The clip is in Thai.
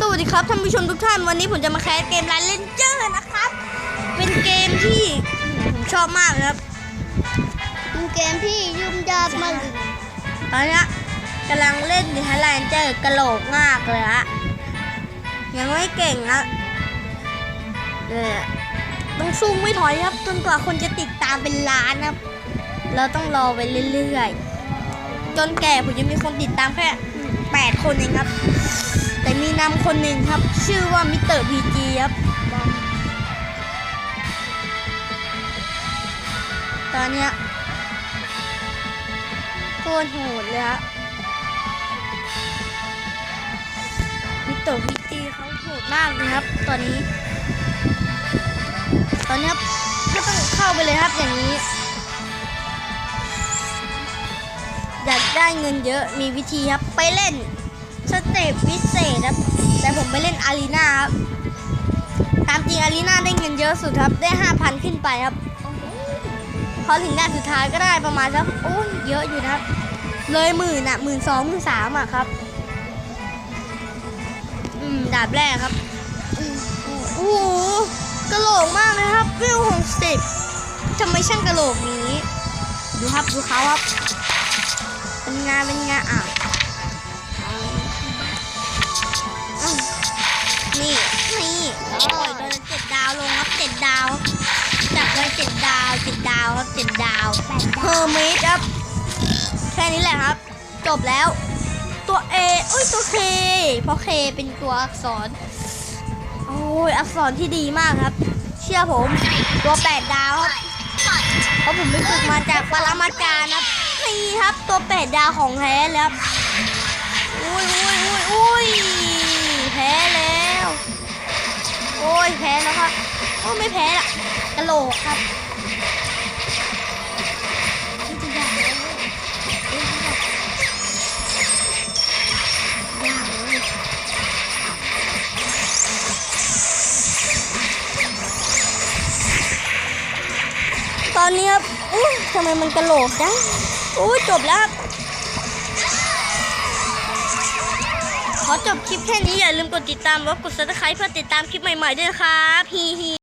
สวัสดีครับท่านผู้ชมทุกท่านวันนี้ผมจะมาแคสเกมไลน์เลนเจอร์นะครับ เป็นเกมที่ผมชอบมากนะครับเป็นเกมที่ยุ่งยากมากเลยตอนเนี้ยกำลังเล่นดิฮันไลน์เจอร์กระโหลกมากเลยฮะยังไม่เก่งนะเออต้องสู้ไม่ถอยครับจนกว่าคนจะติดตามเป็นล้านนะครับเราต้องรอไปเรื่อยๆจนแก่ผมจะมีคนติดตามแค่แปดคนเองครับ แต่มีนำคนหนึ่งครับ ชื่อว่ามิสเตอร์พีจีครับ ตอนเนี้ยโคตรโหดเลยฮะมิสเตอร์พีจีเขาโหดมากเลยครับ ตอนนี้ ตอนนี้ครับก็ต้องเข้าไปเลยครับอย่างนี้อยากได้เงินเยอะมีวิธีครับ ไปเล่น สเตปพิเศษครับ แต่ผมไปเล่นอารีนาครับ ตามจริงอารีนาได้เงินเยอะสุดครับ ได้5,000ขึ้นไปครับ พอถึงด่านสุดท้ายก็ได้ประมาณสักโอ้ยเยอะอยู่นะครับ เลยหมื่นอะหมื่นสองหมื่นสามอะครับ อืมดาบแรกครับโอ้โหกระโหลกมากเลยครับวิวหกสิบทำไมช่างกระโหลกนี้ ดูครับดูเขาครับ เป็นงานเป็นงานอะ นี่ปล่อยตัวละเจ็ดดาวลงครับเจ็ดดาวจับเลยเจ็ดดาวเจ็ดดาวครับเจ็ดดาวเฮอร์เมสครับ แค่นี้แหละครับ จบแล้ว ตัวเอเอ้ยตัวเคเพราะเคเป็นตัวอักษร โอ้ยอักษรที่ดีมากครับ เชื่อผม ตัวแปดดาวครับเพราะผมไปฝึกมาจากปรมาจารย์ครับนี่ครับตัวแปดดาวของแท้แล้วครับอุ้ยอุ้ยอุ้ยอุ้ย ยแพ้แล้วครับโอ้ไม่แพ้ละกะโหลกครับช่ากเลยากเลยตอนนี้ครับอุ้ยทำไมมันกระโหลกจังอุ้ยจบแล้วครับ ขอจบคลิปแค่นี้อย่าลืมกดติดตามและกดซับสไคร b e เพื่อติดตามคลิปใหม่ๆด้วยนะครับ ฮีฮี